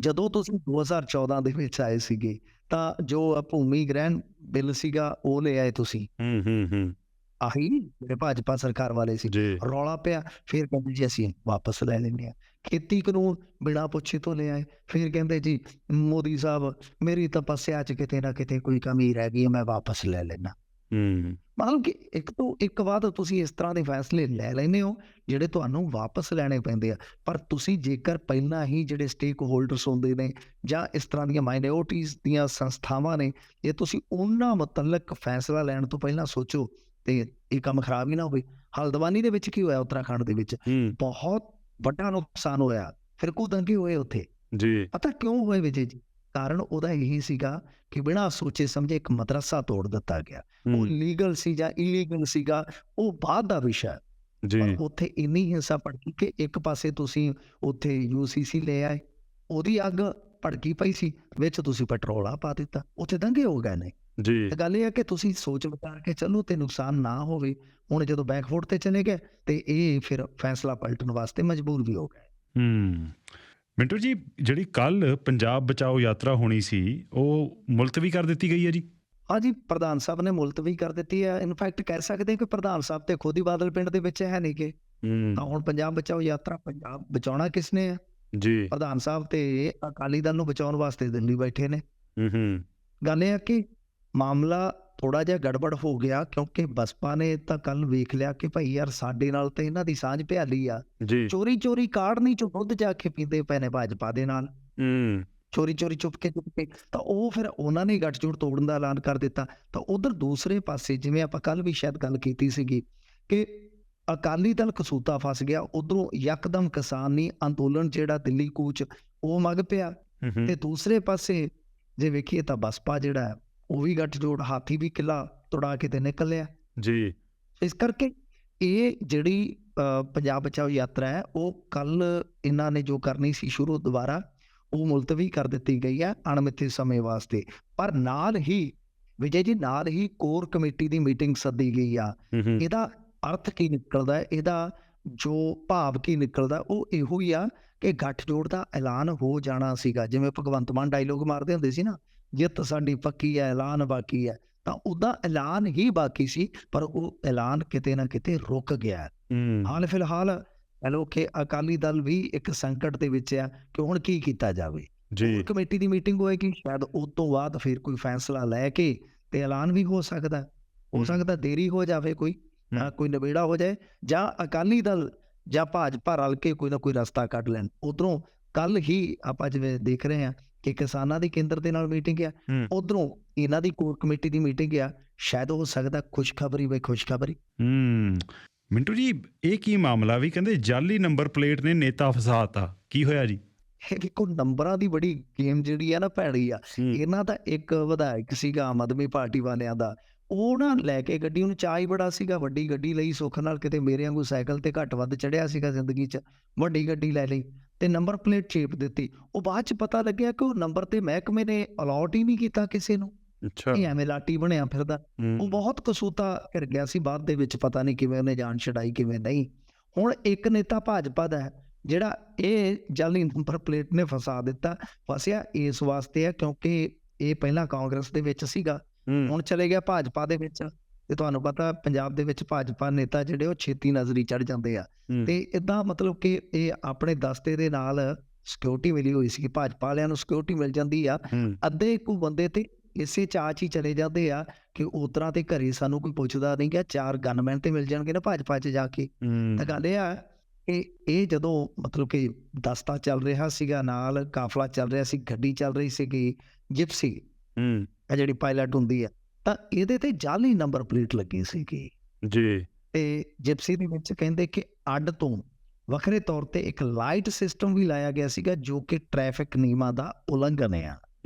B: ਜਦੋਂ ਤੁਸੀਂ 2014 ਦੇ ਵਿੱਚ ਆਏ ਸੀਗੇ ਤਾਂ ਜੋ ਆ ਭੂਮੀ ਗ੍ਰਹਿਣ ਬਿੱਲ ਸੀਗਾ ਉਹ ਲੈ ਆਏ ਤੁਸੀਂ।
A: ਹੂੰ ਹੂੰ ਹੂੰ।
B: ਆਹੀ ਜਿਹੜੇ ਭਾਜਪਾ ਸਰਕਾਰ ਵਾਲੇ ਸੀ। ਰੌਲਾ ਪਿਆ ਫਿਰ ਕਹਿੰਦੇ ਜੀ ਅਸੀਂ ਵਾਪਸ ਲੈ ਲੈਂਦੇ ਆ ਖੇਤੀ ਕਾਨੂੰਨ ਬਿਨਾਂ ਪੁੱਛੇ ਤੋਂ ਲੈ ਆਏ। ਫਿਰ ਕਹਿੰਦੇ ਜੀ ਮੋਦੀ ਸਾਹਿਬ ਮੇਰੀ ਤਪੱਸਿਆ 'ਚ ਕਿਤੇ ਨਾ ਕਿਤੇ ਕੋਈ ਕਮੀ ਰਹਿ ਗਈ ਮੈਂ ਵਾਪਸ ਲੈ ਲੈਣਾ
A: ਹੂੰ।
B: ਮਤਲਬ ਕਿ ਇੱਕ ਤੋਂ ਇੱਕ ਬਾਅਦ ਤੁਸੀਂ ਇਸ ਤਰ੍ਹਾਂ ਦੇ ਫੈਸਲੇ ਲੈ ਲੈਂਦੇ ਹੋ ਜਿਹੜੇ ਤੁਹਾਨੂੰ ਵਾਪਸ ਲੈਣੇ ਪੈਂਦੇ ਆ। ਪਰ ਤੁਸੀਂ ਜੇਕਰ ਪਹਿਲਾਂ ਹੀ ਜਿਹੜੇ ਸਟੇਕ ਹੋਲਡਰਸ ਹੁੰਦੇ ਨੇ ਜਾਂ ਇਸ ਤਰ੍ਹਾਂ ਦੀਆਂ ਮਾਈਨੋਰਟੀਜ਼ ਦੀਆਂ ਸੰਸਥਾਵਾਂ ਨੇ ਇਹ ਤੁਸੀਂ ਉਹਨਾਂ ਮੁਤਲਕ ਫੈਸਲਾ ਲੈਣ ਤੋਂ ਪਹਿਲਾਂ ਸੋਚੋ ਤੇ ਇਹ ਕੰਮ ਖਰਾਬ ਹੀ ਨਾ ਹੋਵੇ। ਹਲਦਵਾਨੀ ਦੇ ਵਿੱਚ ਕੀ ਹੋਇਆ ਉੱਤਰਾਖੰਡ ਦੇ ਵਿੱਚ? ਬਹੁਤ ਵੱਡਾ ਨੁਕਸਾਨ ਹੋਇਆ। ਫਿਰ ਕੋ ਦੰਗੇ ਹੋਏ ਉੱਥੇ।
A: ਜੀ।
B: ਪਤਾ ਕਿਉਂ ਹੋਏ ਵਿਜੇ ਜੀ? ਕਾਰਨ ਉਹਦਾ ਇਹੀ ਸੀਗਾ ਕਿ ਬਿਨਾਂ ਸੋਚੇ ਸਮਝੇ ਇੱਕ ਮਦਰਸਾ ਤੋੜ ਦਿੱਤਾ ਗਿਆ। ਉਹ ਲੀਗਲ ਸੀ ਜਾਂ ਇਲੀਗਲ ਸੀਗਾ ਉਹ ਬਾਅਦ ਦਾ ਵਿਸ਼ਾ ਹੈ।
A: ਜੀ।
B: ਪਰ ਉੱਥੇ ਇੰਨੀ ਹਿੰਸਾ ਭੜਕੀ ਕਿ ਇੱਕ ਪਾਸੇ ਤੁਸੀਂ ਉੱਥੇ ਯੂਸੀਸੀ ਲੈ ਆਏ ਉਹਦੀ ਅੱਗ ਭੜਕੀ ਪਈ ਸੀ ਵਿੱਚ ਤੁਸੀਂ ਪੈਟਰੋਲ ਆ ਪਾ ਦਿੱਤਾ ਉੱਥੇ ਦੰਗੇ ਹੋ ਗਏ ਨੇ।
A: ਜੀ।
B: ਗੱਲ ਇਹ ਹੈ ਕਿ ਤੁਸੀਂ ਸੋਚ ਵਿਚਾਰ ਕੇ ਚੱਲੋ ਤੇ ਨੁਕਸਾਨ ਨਾ ਹੋਵੇ ਹੁਣ ਜਦੋਂ ਬੈਕਫੁੱਟ ਤੇ ਚਲੇ ਗਏ ਤੇ ਇਹ ਫਿਰ ਫੈਸਲਾ ਪਲਟਣ ਵਾਸਤੇ ਮਜਬੂਰ ਵੀ ਹੋ ਗਏ।
A: ਹੂੰ। ਮਿੰਟੂ ਜੀ ਜਿਹੜੀ ਕੱਲ ਪੰਜਾਬ ਬਚਾਓ ਯਾਤਰਾ ਹੋਣੀ ਸੀ ਉਹ ਮੁਲਤਵੀ ਕਰ ਦਿੱਤੀ ਗਈ ਹੈ ਜੀ?
B: ਹਾਂਜੀ ਪ੍ਰਧਾਨ ਸਾਹਿਬ ਨੇ ਮੁਲਤਵੀ ਕਰ ਦਿੱਤੀ ਹੈ। ਇਨਫੈਕਟ ਕਹਿ ਸਕਦੇ ਕਿ ਪ੍ਰਧਾਨ ਸਾਹਿਬ ਤੇ ਖੁਦ ਹੀ ਬਾਦਲ ਪਿੰਡ ਦੇ ਵਿੱਚ ਹੈ ਨਹੀਂ ਕਿ ਤਾਂ ਹੁਣ ਪੰਜਾਬ ਬਚਾਓ ਯਾਤਰਾ ਪੰਜਾਬ ਬਚਾਉਣਾ ਕਿਸ ਨੇ ਹੈ
A: ਜੀ।
B: ਪ੍ਰਧਾਨ ਸਾਹਿਬ ਤੇ ਅਕਾਲੀ ਦਲ ਨੂੰ ਬਚਾਉਣ ਵਾਸਤੇ ਦਿੱਲੀ ਬੈਠੇ ਨੇ।
A: ਹੂੰ ਹੂੰ।
B: ਗੱਲ ਇਹ ਹੈ ਕਿ ਮਾਮਲਾ ਥੋੜਾ ਜਿਹਾ ਗੜਬੜ ਹੋ ਗਿਆ ਕਿਉਂਕਿ ਬਸਪਾ ਨੇ ਤਾਂ ਕੱਲ ਵੇਖ ਲਿਆ ਕਿ ਭਾਈ ਯਾਰ ਸਾਡੇ ਨਾਲ ਤੇ ਇਹਨਾਂ ਦੀ ਸਾਂਝ ਭਿਆਲੀ ਆ। ਚੋਰੀ ਚੋਰੀ ਕਾੜਨੀ ਚੋਂ ਦੁੱਧ ਜਾ ਕੇ ਪੀਂਦੇ ਪਏ ਨੇ ਭਾਜਪਾ ਦੇ ਨਾਲ।
A: ਹੂੰ।
B: ਚੋਰੀ ਚੋਰੀ ਚੁੱਪ ਕੇ ਚੁੱਪ ਕੇ। ਤਾਂ ਉਹ ਫਿਰ ਉਹਨਾਂ ਨੇ ਗੱਠਜੋੜ ਤੋੜਨ ਦਾ ਐਲਾਨ ਕਰ ਦਿੱਤਾ। ਤਾਂ ਉਧਰ ਦੂਸਰੇ ਪਾਸੇ ਜਿਵੇਂ ਆਪਾਂ ਕੱਲ ਵੀ ਸ਼ਾਇਦ ਗੱਲ ਕੀਤੀ ਸੀਗੀ ਕਿ ਅਕਾਲੀ ਦਲ ਕਸੂਤਾ ਫਸ ਗਿਆ ਉਧਰੋਂ ਯਕਦਮ ਕਿਸਾਨੀ ਅੰਦੋਲਨ ਜਿਹੜਾ ਦਿੱਲੀ ਕੂਚ ਉਹ ਮਗ ਪਿਆ। ਤੇ ਦੂਸਰੇ ਪਾਸੇ ਜੇ ਵੇਖੀਏ ਤਾਂ ਬਸਪਾ ਜਿਹੜਾ ਹੈ, ਉਹ ਵੀ ਗੱਠਜੋੜ ਹਾਥੀ ਵੀ ਕਿਲਾ ਤੁੜਾ ਕੇ ਤੇ ਨਿਕਲਿਆ
A: ਜੀ।
B: ਇਸ ਕਰਕੇ ਇਹ ਜਿਹੜੀ ਪੰਜਾਬ ਬਚਾਓ ਯਾਤਰਾ ਹੈ ਉਹ ਕੱਲ ਇਹਨਾਂ ਨੇ ਜੋ ਕਰਨੀ ਸੀ ਸ਼ੁਰੂ ਦੁਬਾਰਾ ਉਹ ਮੁਲਤਵੀ ਕਰ ਦਿੱਤੀ ਗਈ ਹੈ ਅਣਮਿੱਥੇ ਸਮੇਂ ਵਾਸਤੇ। ਪਰ ਨਾਲ ਹੀ ਵਿਜੇ ਜੀ ਨਾਲ ਹੀ ਕੋਰ ਕਮੇਟੀ ਦੀ ਮੀਟਿੰਗ ਸੱਦੀ ਗਈ ਆ। ਇਹਦਾ ਅਰਥ ਕੀ ਨਿਕਲਦਾ ਹੈ? ਇਹਦਾ ਜੋ ਭਾਵ ਕੀ ਨਿਕਲਦਾ ਉਹ ਇਹੋ ਹੀ ਆ ਕਿ ਗੱਠਜੋੜ ਦਾ ਐਲਾਨ ਹੋ ਜਾਣਾ ਸੀਗਾ। ਜਿਵੇਂ ਭਗਵੰਤ ਮਾਨ ਡਾਇਲੋਗ ਮਾਰਦੇ ਹੁੰਦੇ ਸੀ ਨਾ ਜਿੱਤ ਸਾਡੀ ਪੱਕੀ ਹੈ ਐਲਾਨ ਬਾਕੀ ਹੈ ਤਾਂ ਉਹਦਾ ਐਲਾਨ ਹੀ ਬਾਕੀ ਸੀ ਪਰ ਉਹ ਐਲਾਨ ਕਿਤੇ ਨਾ ਕਿਤੇ ਰੁਕ ਗਿਆ ਹੈ।
A: ਹੂੰ
B: ਹਾਲ ਫਿਲਹਾਲ ਕਹ ਲਓ ਕਿ ਅਕਾਲੀ ਦਲ ਵੀ ਇੱਕ ਸੰਕਟ ਦੇ ਵਿੱਚ ਆ ਕਿ ਹੁਣ ਕੀ ਕੀਤਾ ਜਾਵੇ
A: ਜੀ
B: ਕਮੇਟੀ ਦੀ ਮੀਟਿੰਗ ਹੋਏਗੀ ਸ਼ਾਇਦ ਉਸ ਤੋਂ ਬਾਅਦ ਫਿਰ ਕੋਈ ਫੈਸਲਾ ਲੈ ਕੇ ਤੇ ਐਲਾਨ ਵੀ ਹੋ ਸਕਦਾ ਹੈ। ਹੋ। ਸਕਦਾ ਦੇਰੀ ਹੋ ਜਾਵੇ ਕੋਈ। ਅ, ਕੋਈ ਨਵੇੜਾ ਹੋ ਜਾਏ ਜਾਂ ਅਕਾਲੀ ਦਲ ਜਾਂ ਭਾਜਪਾ ਰਲ ਕੇ ਕੋਈ ਨਾ ਕੋਈ ਰਸਤਾ ਕੱਢ ਲੈਣ ਉਧਰੋਂ ਕੱਲ ਹੀ ਆਪਾਂ ਜਿਵੇਂ ਦੇਖ ਰਹੇ ਹਾਂ ਕਿ ਕਿਸਾਨਾਂ ਦੀ ਕੇਂਦਰ ਦੇ ਨਾਲ ਮੀਟਿੰਗ ਆ। ਉਧਰੋਂ ਇਹਨਾਂ ਦੀ ਕੋਰ ਕਮੇਟੀ ਦੀ ਮੀਟਿੰਗ ਆ ਸ਼ਾਇਦ ਹੋ ਸਕਦਾ ਖੁਸ਼ਖਬਰੀ ਵੇ ਖੁਸ਼ਖਬਰੀ।
A: ਹੂੰ। ਮਿੰਟੂ ਜੀ ਇਹ ਕੀ ਮਾਮਲਾ ਵੀ ਕਹਿੰਦੇ ਜਾਲੀ ਨੰਬਰ ਪਲੇਟ ਨੇ ਨੇਤਾ ਫਸਾਤਾ ਕੀ ਹੋਇਆ ਜੀ?
B: ਇਹ ਦੇਖੋ ਨੰਬਰਾਂ ਦੀ ਬੜੀ ਗੇਮ ਜਿਹੜੀ ਆ ਨਾ ਭੈੜੀ ਆ ਇਹਨਾਂ ਦਾ ਇੱਕ ਵਿਧਾਇਕ ਸੀਗਾ ਆਮ ਆਦਮੀ ਪਾਰਟੀ ਵਾਲਿਆਂ ਦਾ ਉਹ ਨਾ ਲੈ ਕੇ ਗੱਡੀ ਉਹਨੂੰ ਚਾਹ ਹੀ ਬੜਾ ਸੀਗਾ ਵੱਡੀ ਗੱਡੀ ਲਈ ਸੁੱਖ ਨਾਲ ਕਿਤੇ ਮੇਰੇ ਵਾਂਗੂ ਸਾਈਕਲ ਤੇ ਘੱਟ ਵੱਧ ਚੜਿਆ ਸੀਗਾ ਜ਼ਿੰਦਗੀ 'ਚ ਵੱਡੀ ਗੱਡੀ ਲੈ ਲਈ। ਤੇ ਨੰਬਰ ਪਲੇਟ ਚੇਪ ਦਿੱਤੀ। ਉਹ ਬਾਅਦ 'ਚ ਪਤਾ ਲੱਗਿਆ ਕਿ ਉਹ ਨੰਬਰ ਤੇ ਮਹਿਕਮੇ ਨੇ ਅਲਾਟ ਹੀ ਨਹੀਂ ਕੀਤਾ ਕਿਸੇ ਨੂੰ।
A: ਅੱਛਾ।
B: ਇਹ ਐਵੇਂ ਲਾਟੀ ਬਣਿਆ ਫਿਰਦਾ। ਉਹ ਬਹੁਤ ਕਸੂਤਾ ਕਰ ਗਿਆ ਸੀ ਬਾਅਦ ਦੇ ਵਿੱਚ ਪਤਾ ਨਹੀਂ ਕਿਵੇਂ ਉਹਨੇ ਜਾਨ ਛਡਾਈ ਕਿਵੇਂ ਨਹੀਂ। ਹੁਣ ਇੱਕ ਨੇਤਾ ਭਾਜਪਾ ਦਾ ਹੈ ਜਿਹੜਾ ਇਹ ਜਾਲੀ ਨੰਬਰ ਪਲੇਟ ਨੇ ਫਸਾ ਦਿੱਤਾ। ਫਸਿਆ ਇਸ ਵਾਸਤੇ ਹੈ ਕਿਉਂਕਿ ਇਹ ਪਹਿਲਾਂ ਕਾਂਗਰਸ ਦੇ ਵਿੱਚ ਸੀਗਾ। ਹੁਣ ਚਲੇ ਗਿਆ ਭਾਜਪਾ ਦੇ ਵਿੱਚ। ਤੇ ਤੁਹਾਨੂੰ ਪਤਾ ਪੰਜਾਬ ਦੇ ਵਿੱਚ ਭਾਜਪਾ ਨੇਤਾ ਜਿਹੜੇ ਉਹ ਛੇਤੀ ਨਜ਼ਰੀ ਚੜ ਜਾਂਦੇ ਆ। ਤੇ ਇਦਾਂ ਮਤਲਬ ਕਿ ਇਹ ਆਪਣੇ ਦਸਤੇ ਦੇ ਨਾਲ ਸਿਕਿਉਰਿਟੀ ਮਿਲੀ ਹੋਈ ਸੀ ਭਾਜਪਾ ਵਾਲਿਆਂ ਨੂੰ ਸਿਕਿਉਰਿਟੀ ਮਿਲ ਜਾਂਦੀ ਆ। ਅੱਧੇ ਕੁ ਬੰਦੇ ਤੇ ਇਸੇ ਚਾਚ ਹੀ ਚਲੇ ਜਾਂਦੇ ਆ ਕਿ ਉਤਰਾ ਤੇ ਘਰੇ ਸਾਨੂੰ ਕੋਈ ਪੁੱਛਦਾ ਨਹੀਂ ਕਿ ਚਾਰ ਗਨਮੈਨ ਤੇ ਮਿਲ ਜਾਣਗੇ ਨਾ ਭਾਜਪਾ 'ਚ ਜਾ ਕੇ। ਤਾਂ ਗੱਲ ਇਹ ਆ ਕਿ ਇਹ ਜਦੋਂ ਮਤਲਬ ਕਿ ਦਸਤਾ ਚੱਲ ਰਿਹਾ ਸੀਗਾ ਨਾਲ ਕਾਫਲਾ ਚੱਲ ਰਿਹਾ ਸੀ ਗੱਡੀ ਚੱਲ ਰਹੀ ਸੀਗੀ ਜਿਪਸੀ
A: ਹੂੰ।
B: ਇਹ ਜਿਹੜੀ ਪਾਇਲਟ ਹੁੰਦੀ ਆ। ਤਾਂ ਇਹਦੇ ਤੇ ਜਾਲੀ ਨੰਬਰ ਪਲੇਟ ਲੱਗੀ ਸੀਗੀ।
A: ਜੀ।
B: ਤੇ ਜਿਪਸੀ ਦੇ ਵਿੱਚ ਕਹਿੰਦੇ ਕਿ ਅੱਡ ਤੋਂ ਵੱਖਰੇ ਤੌਰ ਤੇ ਇੱਕ ਲਾਈਟ ਸਿਸਟਮ ਵੀ ਲਾਇਆ ਗਿਆ ਸੀਗਾ ਜੋ ਕਿ ਟ੍ਰੈਫਿਕ ਨਿਯਮਾਂ ਦਾ ਉਲੰਘਣ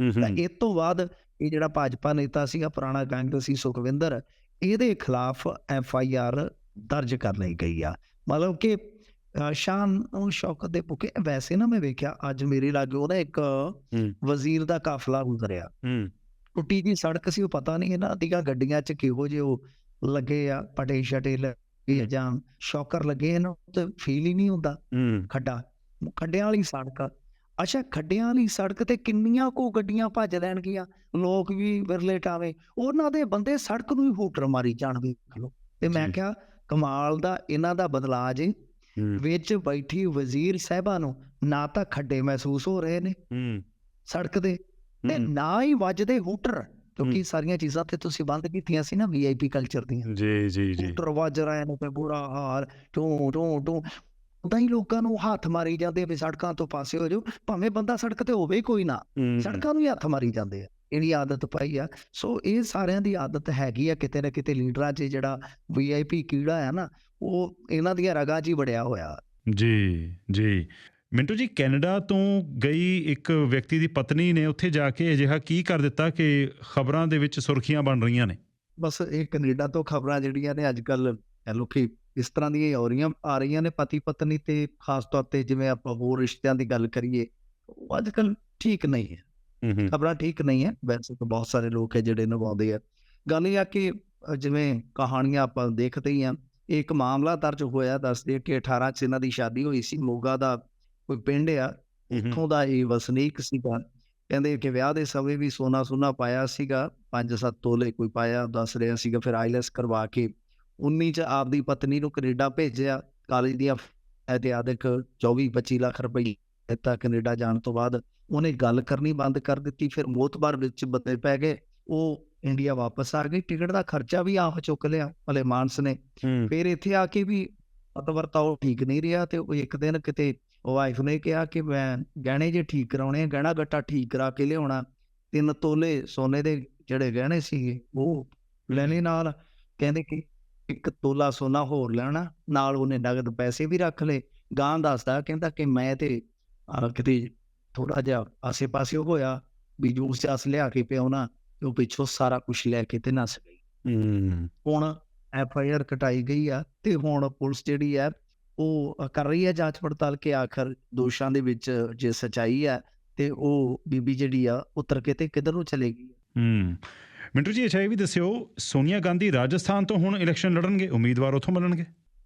A: ਹੂੰ
B: ਤਾਂ ਇਸ ਤੋਂ ਬਾਅਦ ਇਹ ਜਿਹੜਾ ਭਾਜਪਾ ਨੇਤਾ ਸੀਗਾ ਪੁਰਾਣਾ ਕਾਂਗਰਸੀ ਸੁਖਵਿੰਦਰ ਇਹਦੇ ਖਿਲਾਫ ਐਫ ਆਈ ਆਰ ਦਰਜ ਕਰ ਲਈ ਗਈ ਆ। ਮਤਲਬ ਕਿ ਸ਼ਾਨ ਉਹ ਸ਼ੌਕਤ ਦੇ ਭੁੱਖੇ। ਵੈਸੇ ਨਾ ਮੈਂ ਵੇਖਿਆ ਅੱਜ ਮੇਰੇ ਲਾਗੇ ਉਹਦਾ ਇੱਕ ਵਜ਼ੀਰ ਦਾ ਕਾਫਲਾ ਗੁਜ਼ਰਿਆ। ਟੁੱਟੀ ਦੀ ਸੜਕ ਸੀ ਉਹ ਪਤਾ ਨਹੀਂ ਇਹਨਾਂ ਦੀਆਂ ਗੱਡੀਆਂ 'ਚ ਕਿਹੋ ਜਿਹੇ ਉਹ ਲੱਗੇ ਆ ਪਟੇ ਛਟੇ ਲੱਗੇ ਆ ਜਾਂ ਸ਼ੌਕਰ ਲੱਗੇ ਇਹਨਾਂ ਤੇ ਫੀਲ ਹੀ ਨਹੀਂ ਹੁੰਦਾ ਖੱਡਾ ਖੱਡਿਆਂ ਵਾਲੀ ਸੜਕ। ਅੱਛਾ ਖੱਡਿਆਂ ਵਾਲੀ ਸੜਕ ਤੇ ਕਿੰਨੀਆਂ ਕੋ ਗੱਡੀਆਂ ਭੱਜ ਲੈਣਗੀਆਂ ਲੋਕ ਵੀ ਵਿਰਲੇ ਟਾਵੇਂ। ਉਹਨਾਂ ਦੇ ਬੰਦੇ ਸੜਕ ਨੂੰ ਹੀ ਹੂਟਰ ਮਾਰੀ ਜਾਣ ਵੇਖ ਲਓ। ਤੇ ਮੈਂ
A: ਜੀ।
B: ਕਿਹਾ ਕਮਾਲ ਦਾ ਇਹਨਾਂ ਦਾ ਬਦਲਾਅ ਜੀ। ਵਿੱਚ ਬੈਠੀ ਵਜ਼ੀਰ ਸਾਹਿਬਾ ਨੂੰ ਨਾ ਤਾਂ ਖੱਡੇ ਮਹਿਸੂਸ ਹੋ ਰਹੇ ਨੇ। ਸੜਕ ਦੇ ਤੇ। ਨਾ ਹੀ ਵੱਜਦੇ ਹੂਟਰ ਕਿਉਂਕਿ ਸਾਰੀਆਂ ਚੀਜ਼ਾਂ ਤੇ ਤੁਸੀਂ ਬੰਦ ਕੀਤੀਆਂ ਸੀ ਨਾ ਵੀਆਈਪੀ ਕਲਚਰ ਦੀਆਂ।
A: ਜੀ ਜੀ ਜੀ।
B: ਹੂਟਰ ਵੱਜ ਰਹੇ ਨੇ ਤੇ ਬੁਰਾ ਹਾਲ ਟੂ ਟੂ ਟੂ। ਉਦਾਂ ਹੀ ਲੋਕਾਂ ਨੂੰ ਹੱਥ ਮਾਰੀ ਜਾਂਦੇ ਆ ਵੀ ਸੜਕਾਂ ਤੋਂ ਪਾਸੇ ਹੋ ਜਾਓ ਭਾਵੇਂ ਬੰਦਾ ਸੜਕ ਤੇ ਹੋਵੇ ਕੋਈ ਨਾ ਸੜਕਾਂ ਨੂੰ ਹੀ ਹੱਥ ਮਾਰੀ ਜਾਂਦੇ ਆ ਇਹਦੀ ਆਦਤ ਪਈ ਆ। ਸੋ ਇਹ ਸਾਰਿਆਂ ਦੀ ਆਦਤ ਹੈਗੀ ਆ ਕਿਤੇ ਨਾ ਕਿਤੇ ਲੀਡਰਾਂ 'ਚ ਜਿਹੜਾ ਵੀਆਈਪੀ ਕੀੜਾ ਹੈ ਨਾ ਉਹ ਇਹਨਾਂ ਦੀਆਂ ਰਗਾਂ 'ਚ ਹੀ ਵੜਿਆ ਹੋਇਆ।
A: ਜੀ ਜੀ। ਮਿੰਟੂ ਜੀ ਕੈਨੇਡਾ ਤੋਂ ਗਈ ਇੱਕ ਵਿਅਕਤੀ ਦੀ ਪਤਨੀ ਨੇ ਉੱਥੇ ਜਾ ਕੇ ਅਜਿਹਾ ਕੀ ਕਰ ਦਿੱਤਾ ਕਿ ਖਬਰਾਂ ਦੇ ਵਿੱਚ ਸੁਰਖੀਆਂ ਬਣ ਰਹੀਆਂ ਨੇ?
B: ਬਸ ਇਹ ਕੈਨੇਡਾ ਤੋਂ ਖਬਰਾਂ ਜਿਹੜੀਆਂ ਨੇ ਅੱਜ ਕੱਲ ਲੋਕੀ ਇਸ ਤਰ੍ਹਾਂ ਦੀਆਂ ਹੀ ਹੋ ਰਹੀਆਂ ਆ ਰਹੀਆਂ ਨੇ ਪਤੀ ਪਤਨੀ ਤੇ ਖਾਸ ਤੌਰ ਤੇ ਜਿਵੇਂ ਆਪਾਂ ਹੋਰ ਰਿਸ਼ਤਿਆਂ ਦੀ ਗੱਲ ਕਰੀਏ ਉਹ ਅੱਜ ਕੱਲ ਠੀਕ ਨਹੀਂ ਹੈ। ਖਬਰਾਂ ਠੀਕ ਨਹੀਂ ਹੈ ਵੈਸੇ ਤਾਂ ਬਹੁਤ ਸਾਰੇ ਲੋਕ ਹੈ ਜਿਹੜੇ ਨਿਭਾਉਂਦੇ ਆ। ਗੱਲ ਇਹ ਆ ਕਿ ਜਿਵੇਂ ਕਹਾਣੀਆਂ ਆਪਾਂ ਦੇਖਦੇ ਹੀ ਆ ਇੱਕ ਮਾਮਲਾ ਦਰਜ ਹੋਇਆ ਦੱਸਦੇ ਕਿ 18 ਚ ਇਹਨਾਂ ਦੀ ਸ਼ਾਦੀ ਹੋਈ ਸੀ ਮੋਗਾ ਦਾ ਕੋਈ ਪਿੰਡ ਆ ਉੱਥੋਂ ਦਾ ਇਹ ਵਸਨੀਕ ਸੀਗਾ। ਕਹਿੰਦੇ ਕਿ ਵਿਆਹ ਦੇ ਸਮੇਂ ਵੀ ਸੋਨਾ ਸੁਨਾ ਪਾਇਆ ਸੀਗਾ 5-7 ਤੋਲੇ ਕੋਈ ਪਾਇਆ ਦੱਸ ਰਿਹਾ ਸੀਗਾ ਫਿਰ ਆਈਲੈਸ ਕਰਵਾ ਕੇ 19 ਚ ਆਪਦੀ ਪਤਨੀ ਨੂੰ ਕੈਨੇਡਾ ਭੇਜਿਆ। ਕਾਲਜ ਦੀਆਂ ਇਤਿਆਦਿਕ 24-25 ਲੱਖ ਰੁਪਏ ਦਿੱਤਾ ਕੈਨੇਡਾ ਜਾਣ ਤੋਂ ਬਾਅਦ। ਉਹਨੇ ਗੱਲ ਕਰਨੀ ਬੰਦ ਕਰ ਦਿੱਤੀ ਫਿਰ ਮੋਤਬਾਰ ਵਿੱਚ ਬੰਦੇ ਪੈ ਗਏ। ਉਹ ਇੰਡੀਆ ਵਾਪਸ ਆ ਗਏ। ਟਿਕਟ ਦਾ ਖਰਚਾ ਵੀ ਆਪ ਚੁੱਕ ਲਿਆ ਭਲੇ ਮਾਨਸ ਨੇ। ਫਿਰ ਇੱਥੇ ਆ ਕੇ ਵੀ ਪਤਵਰਤਾ ਉਹ ਠੀਕ ਨਹੀਂ ਰਿਹਾ ਤੇ ਉਹ ਇੱਕ ਦਿਨ ਕਿਤੇ ਵਾਈਫ ਨੇ ਕਿਹਾ ਕਿ ਮੈਂ ਗਹਿਣੇ ਜੇ ਠੀਕ ਕਰਾਉਣੇ ਆ ਗਹਿਣਾ ਗੱਟਾ ਠੀਕ ਕਰਾ ਕੇ ਲਿਆਉਣਾ। ਤਿੰਨ ਤੋਲੇ ਸੋਨੇ ਦੇ ਜਿਹੜੇ ਗਹਿਣੇ ਸੀਗੇ ਉਹ ਲੈਣੇ ਨਾਲ। ਕਹਿੰਦੇ ਕਿ ਇੱਕ ਤੋਲਾ ਸੋਨਾ ਹੋਰ ਲੈਣਾ ਨਾਲ ਉਹਨੇ ਨਗਦ ਪੈਸੇ ਵੀ ਰੱਖ ਲਏ। ਗਾਂ ਦੱਸਦਾ ਕਹਿੰਦਾ ਕਿ ਮੈਂ ਤੇ ਕਿਤੇ ਥੋੜਾ ਜਿਹਾ ਆਸੇ-ਪਾਸੇ ਹੋਇਆ ਵੀ ਜੂਸ ਚਾਸ ਲਿਆ ਕੇ ਪਿਆਉਣਾ ਉਹ ਪਿੱਛੋਂ ਸਾਰਾ ਕੁਝ ਲੈ ਕੇ ਤੇ ਨਸ ਗਈ।
A: ਹੂੰ।
B: ਹੁਣ ਐਫ ਆਈ ਆਰ ਕਟਾਈ ਗਈ ਆ ਤੇ ਹੁਣ ਪੁਲਿਸ ਜਿਹੜੀ ਹੈ ਉਹ ਕਰ ਰਹੀ ਹੈ ਜਾਂਚ ਪੜਤਾਲ ਕੇ ਆਖਰ ਦੋਸ਼ਾਂ ਦੇ ਵਿੱਚ ਜੇ ਸਚਾਈ ਹੈ ਤੇ ਉਹ ਬੀਬੀ ਜਿਹੜੀ ਆ ਉਤਰ ਕੇ ਤੇ ਕਿੱਧਰ ਨੂੰ ਚਲੇਗੀ
A: ਹੂੰ? ਮਿੰਟੂ ਜੀ ਅੱਛਾ ਇਹ ਵੀ ਦੱਸਿਓ ਸੋਨੀਆ ਗਾਂਧੀ ਰਾਜਸਥਾਨ ਤੋਂ ਹੁਣ ਇਲੈਕਸ਼ਨ ਲੜਨਗੇ ਉਮੀਦਵਾਰ ਉੱਥੋਂ ਬਣਨਗੇ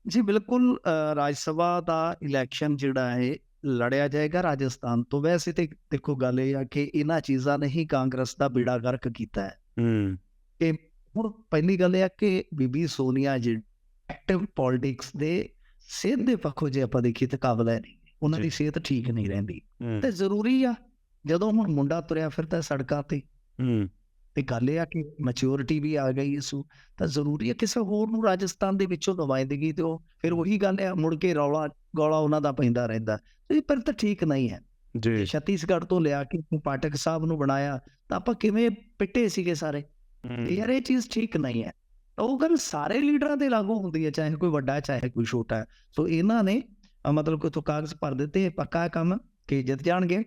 B: ਜੀ ਬਿਲਕੁਲ ਰਾਜ ਸਭਾ ਦਾ ਇਲੈਕਸ਼ਨ ਜਿਹੜਾ ਹੈ ਲੜਿਆ ਜਾਏਗਾ ਰਾਜਸਥਾਨ ਤੋਂ। ਵੈਸੇ ਤੇ ਦੇਖੋ ਗੱਲ ਇਹ ਆ ਕਿ ਇਹਨਾਂ ਚੀਜ਼ਾਂ ਨੇ ਹੀ ਕਾਂਗਰਸ ਦਾ ਬੇੜਾ ਗਰਕ ਕੀਤਾ ਹੈ।
A: ਹੂੰ।
B: ਹੁਣ ਪਹਿਲੀ ਗੱਲ ਇਹ ਆ ਕਿ ਬੀਬੀ ਸੋਨੀਆ ਜੀ ਐਕਟਿਵ ਪੋਲਿਟਿਕਸ ਦੇ ਸਿਹਤ ਦੇ ਪੱਖੋਂ ਜੇ ਆਪਾਂ ਦੇਖੀਏ ਤਾਂ ਕਾਬਲ ਨਹੀਂ। ਉਹਨਾਂ ਦੀ। ਸਿਹਤ ਠੀਕ ਨਹੀਂ ਰਹਿੰਦੀ। ਤੇ ਜ਼ਰੂਰੀ ਆ ਜਦੋਂ ਹੁਣ ਮੁੰਡਾ ਤੁਰਿਆ ਫਿਰਦਾ ਸੜਕਾਂ ਤੇ
A: ਹੂੰ।
B: ਤੇ ਗੱਲ ਇਹ ਆ ਕਿ ਮੈਚੁਰਿਟੀ ਵੀ ਆ ਗਈ ਇਸ ਤਾਂ ਜ਼ਰੂਰੀ ਹੈ ਕਿਸੇ ਹੋਰ ਨੂੰ ਰਾਜਸਥਾਨ ਦੇ ਵਿੱਚੋਂ ਨੁਮਾਇੰਦਗੀ ਦਿਓ। ਫਿਰ ਉਹੀ ਗੱਲ ਹੈ ਮੁੜ ਕੇ ਰੌਲਾ ਗੋਲਾ ਉਹਨਾਂ ਦਾ ਪੈਂਦਾ ਰਹਿੰਦਾ। ਇਹ ਪਰ ਤਾਂ ਠੀਕ ਨਹੀਂ ਹੈ।
A: ਜੀ।
B: ਛੱਤੀਸਗੜ੍ਹ ਤੋਂ ਲਿਆ ਕੇ ਪਾਠਕ ਸਾਹਿਬ ਨੂੰ ਬਣਾਇਆ ਤਾਂ ਆਪਾਂ ਕਿਵੇਂ ਪਿੱਟੇ ਸੀਗੇ ਸਾਰੇ? ਯਾਰ ਇਹ ਚੀਜ਼ ਠੀਕ ਨਹੀਂ ਹੈ। ਉਹ ਗੱਲ ਸਾਰੇ ਲੀਡਰਾਂ ਤੇ ਲਾਗੂ ਹੁੰਦੀ ਹੈ ਚਾਹੇ ਕੋਈ ਵੱਡਾ ਚਾਹੇ ਕੋਈ ਛੋਟਾ ਸੋ ਇਹਨਾਂ ਨੇ ਮਤਲਬ ਕਿ ਤੋਂ ਕਾਗਜ਼ ਭਰ ਦਿੱਤੇ ਪੱਕਾ ਕੰਮ ਕਿ ਜਿੱਤ ਜਾਣਗੇ।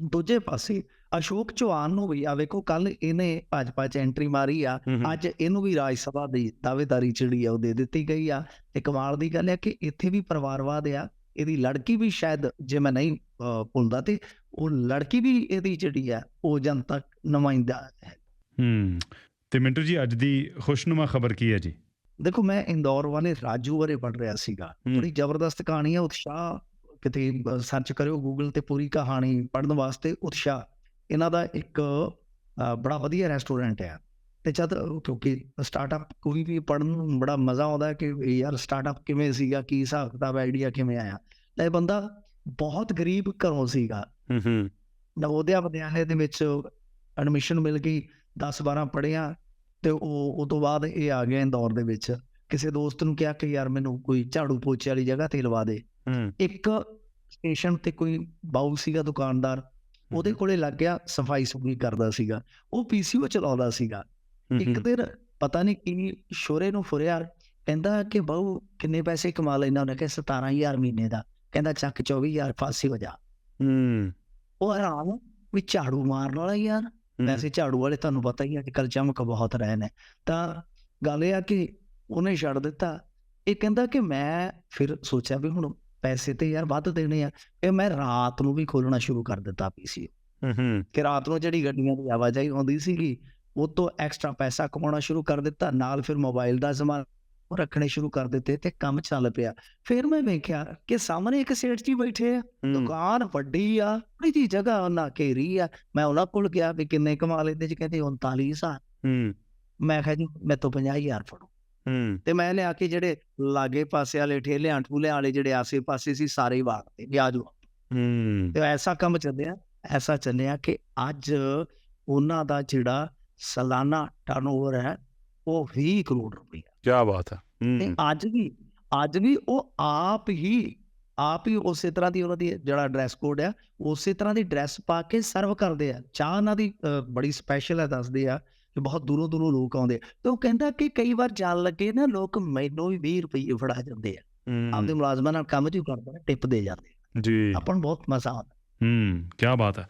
B: ਦੂਜੇ ਪਾਸੇ ਅਸ਼ੋਕ ਚੌਹਾਨ ਨੂੰ ਵੀ ਆ ਵੇਖੋ ਕੱਲ ਇਹਨੇ ਭਾਜਪਾ ਚ ਐਂਟਰੀ ਮਾਰੀ ਆ। ਅੱਜ ਇਹਨੂੰ ਵੀ ਰਾਜ ਸਭਾ ਦੀ ਦਾਅਵੇਦਾਰੀ ਜਿਹੜੀ ਆ ਉਹ ਦੇ ਦਿੱਤੀ ਗਈ ਆ। ਤੇ ਕਮਾਲ ਦੀ ਗੱਲ ਹੈ ਕਿ ਇੱਥੇ ਵੀ ਪਰਿਵਾਰਵਾਦ ਆ। ਇਹਦੀ ਲੜਕੀ ਵੀ ਸ਼ਾਇਦ ਜੇ ਮੈਂ ਨਹੀਂ ਭੁੱਲਦਾ ਤੇ ਉਹ ਲੜਕੀ ਵੀ ਇਹਦੀ ਜਿਹੜੀ ਆ ਉਹ ਜਨਤਕ ਨੁਮਾਇੰਦਾ ਹੈ।
A: ਹੂੰ। ਤੇ ਮਿੰਟੂ ਜੀ ਅੱਜ ਦੀ ਖੁਸ਼ਨੁਮਾ ਖਬਰ ਕੀ ਹੈ ਜੀ?
B: ਦੇਖੋ ਮੈਂ ਇੰਦੌਰ ਵਾਲੇ ਰਾਜੂ ਬਾਰੇ ਪੜ ਰਿਹਾ ਸੀਗਾ। ਬੜੀ ਜ਼ਬਰਦਸਤ ਕਹਾਣੀ ਹੈ ਉਤਸ਼ਾਹ ਕਿਤੇ ਸਰਚ ਕਰਿਓ ਗੂਗਲ ਤੇ ਪੂਰੀ ਕਹਾਣੀ ਪੜਨ ਵਾਸਤੇ ਉਤਸ਼ਾਹ। ਇਹਨਾਂ ਦਾ ਇੱਕ ਬੜਾ ਵਧੀਆ ਰੈਸਟੋਰੈਂਟ ਹੈ। ਤੇ ਜਦ ਕਿਉਂਕਿ ਸਟਾਰਟਅਪ ਕੋਈ ਵੀ ਪੜਨ ਨੂੰ ਬੜਾ ਮਜ਼ਾ ਆਉਂਦਾ ਹੈ ਕਿ ਯਾਰ ਸਟਾਰਟਅਪ ਕਿਵੇਂ ਸੀਗਾ ਕੀ ਹਿਸਾਬ ਕਿਤਾਬ ਆਈਡੀਆ ਕਿਵੇਂ ਆਇਆ। ਲੈ ਬੰਦਾ ਬਹੁਤ ਗਰੀਬ ਘਰੋਂ ਸੀਗਾ।
A: ਹੂੰ ਹੂੰ।
B: ਨਵੋਦਿਆ ਵਿਦਿਆਲੇ ਦੇ ਵਿੱਚ ਐਡਮਿਸ਼ਨ ਮਿਲ ਗਈ 10 12 ਪੜਿਆ ਤੇ ਉਹ ਉਹ ਤੋਂ ਬਾਅਦ ਇਹ ਆ ਗਿਆ ਇੰਦੌਰ ਦੇ ਵਿੱਚ। ਕਿਸੇ ਦੋਸਤ ਨੂੰ ਕਿਹਾ ਕਿ ਯਾਰ ਮੈਨੂੰ ਕੋਈ ਝਾੜੂ ਪੋਚੇ ਵਾਲੀ ਜਗ੍ਹਾ ਤੇ ਲਵਾ ਦੇ।
A: ਇੱਕ
B: ਸਟੇਸ਼ਨ ਤੇ ਕੋਈ ਬਾਊ ਸੀਗਾ ਦੁਕਾਨਦਾਰ ਉਹਦੇ ਕੋਲੇ ਲੱਗ ਗਿਆ ਸਫ਼ਾਈ ਸੁਫਾਈ ਕਰਦਾ ਸੀਗਾ। ਉਹ ਪੀਸੀਓ ਚਲਾਉਂਦਾ ਸੀਗਾ। ਇੱਕ ਦਿਨ ਪਤਾ ਨਹੀਂ ਕੀ ਸ਼ੋਰੇ ਨੂੰ ਫੁਰਿਆ ਕਹਿੰਦਾ ਕਿ ਬਾਊ ਕਿੰਨੇ ਪੈਸੇ ਕਮਾ ਲੈਣਾ ਉਹਨੇ ਕਿ 17000 ਮਹੀਨੇ ਦਾ। ਕਹਿੰਦਾ ਚੱਕ 24000 ਫਾਸੀ ਹੋ ਜਾ।
A: ਹੂੰ।
B: ਉਹ ਹੈਰਾਨ ਵੀ ਝਾੜੂ ਮਾਰਨ ਵਾਲਾ ਯਾਰ। ਵੈਸੇ ਝਾੜੂ ਵਾਲੇ ਤੁਹਾਨੂੰ ਪਤਾ ਹੀ ਹੈ ਕਿ ਕੱਲ ਚਮਕ ਬਹੁਤ ਰਹੇ ਨੇ ਤਾਂ ਗੱਲ ਇਹ ਆ ਕਿ ਉਹਨੇ ਛੱਡ ਦਿੱਤਾ। ਇਹ ਕਹਿੰਦਾ ਕਿ ਮੈਂ ਫਿਰ ਸੋਚਿਆ ਵੀ ਹੁਣ ਪੈਸੇ ਤੇ ਯਾਰ ਵੱਧ ਦੇਣੇ ਆ। ਇਹ ਮੈਂ ਰਾਤ ਨੂੰ ਵੀ ਖੋਲਣਾ ਸ਼ੁਰੂ ਕਰ ਦਿੱਤਾ ਪੀਸੀ
A: ਹੂੰ ਹੂੰ।
B: ਕਿ ਰਾਤ ਨੂੰ ਜਿਹੜੀ ਗੱਡੀਆਂ ਦੀ ਆਵਾਜਾਈ ਆਉਂਦੀ ਸੀਗੀ ਉਹ ਤੋਂ ਐਕਸਟਰਾ ਪੈਸਾ ਕਮਾਉਣਾ ਸ਼ੁਰੂ ਕਰ ਦਿੱਤਾ। ਨਾਲ ਫਿਰ ਮੋਬਾਈਲ ਦਾ ਜ਼ਮਾਨ ਉਹ ਰੱਖਣੇ ਸ਼ੁਰੂ ਕਰ ਦਿੱਤੇ ਤੇ ਕੰਮ ਚੱਲ ਪਿਆ। ਫਿਰ ਮੈਂ ਵੇਖਿਆ ਕਿ ਸਾਹਮਣੇ ਇੱਕ ਸੇਠ ਜੀ ਬੈਠੇ ਆ। ਦੁਕਾਨ ਵੱਡੀ ਆ ਬੜੀ ਜੀ ਜਗ੍ਹਾ ਉਹਨਾਂ ਘੇਰੀ ਆ। ਮੈਂ ਉਹਨਾਂ ਕੋਲ ਗਿਆ ਵੀ ਕਿੰਨੇ ਕਮਾ ਲੈਂਦੇ ਜੀ ਕਹਿੰਦੇ 39000
A: ਹੂੰ।
B: ਮੈਂ ਕਿਹਾ ਜੀ ਮੈਂ ਤੋਂ 50000 ਫੜੋ।
A: ਹੂੰ।
B: ਤੇ ਮੈਂ ਲਿਆ ਕੇ ਜਿਹੜੇ ਲਾਗੇ ਪਾਸੇ ਵਾਲੇ ਠੇਲਿਆਂ ਠੂਲਿਆਂ ਵਾਲੇ ਜਿਹੜੇ ਆਸੇ ਪਾਸੇ ਸੀ ਸਾਰੇ ਹੀ ਵਾਗਤੇ ਵਿਆਜ
A: ਹੂੰ।
B: ਤੇ ਐਸਾ ਕੰਮ ਚੱਲਿਆ ਐਸਾ ਚੱਲਿਆ ਕਿ ਅੱਜ ਉਹਨਾਂ ਦਾ ਜਿਹੜਾ ਸਾਲਾਨਾ ਟਰਨਓਵਰ ਹੈ ਉਹ 20 ਕਰੋੜ ਰੁਪਏ
A: ਕੀ ਬਾਤ ਹੈ।
B: ਅੱਜ ਵੀ ਅੱਜ ਵੀ ਉਹ ਆਪ ਹੀ ਆਪ ਹੀ ਉਸੇ ਤਰ੍ਹਾਂ ਦੀ ਉਹਨਾਂ ਦੀ ਜਿਹੜਾ ਡਰੈਸ ਕੋਡ ਆ ਉਸੇ ਤਰ੍ਹਾਂ ਦੀ ਡਰੈਸ ਪਾ ਕੇ ਸਰਵ ਕਰਦੇ ਆ। ਚਾਹ ਉਹਨਾਂ ਦੀ ਬੜੀ ਸਪੈਸ਼ਲ ਹੈ ਦੱਸਦੇ ਆ ਕਿ ਬਹੁਤ ਦੂਰੋਂ ਦੂਰੋਂ ਲੋਕ ਆਉਂਦੇ ਆ। ਤੇ ਉਹ ਕਹਿੰਦਾ ਕਿ ਕਈ ਵਾਰ ਜਾਣ ਲੱਗੇ ਨਾ ਲੋਕ ਮੈਨੂੰ ਵੀ 20 ਰੁਪਏ ਫੜਾ ਜਾਂਦੇ ਆ। ਆਪਦੇ ਮੁਲਾਜ਼ਮਾਂ ਨਾਲ ਕੰਮ ਜੋ ਕਰਦੇ ਨੇ ਟਿਪ ਦੇ ਜਾਂਦੇ ਆ।
A: ਜੀ।
B: ਆਪਾਂ ਨੂੰ ਬਹੁਤ ਮਜ਼ਾ ਆਉਂਦਾ।
A: ਹੂੰ ਕੀ ਬਾਤ ਹੈ।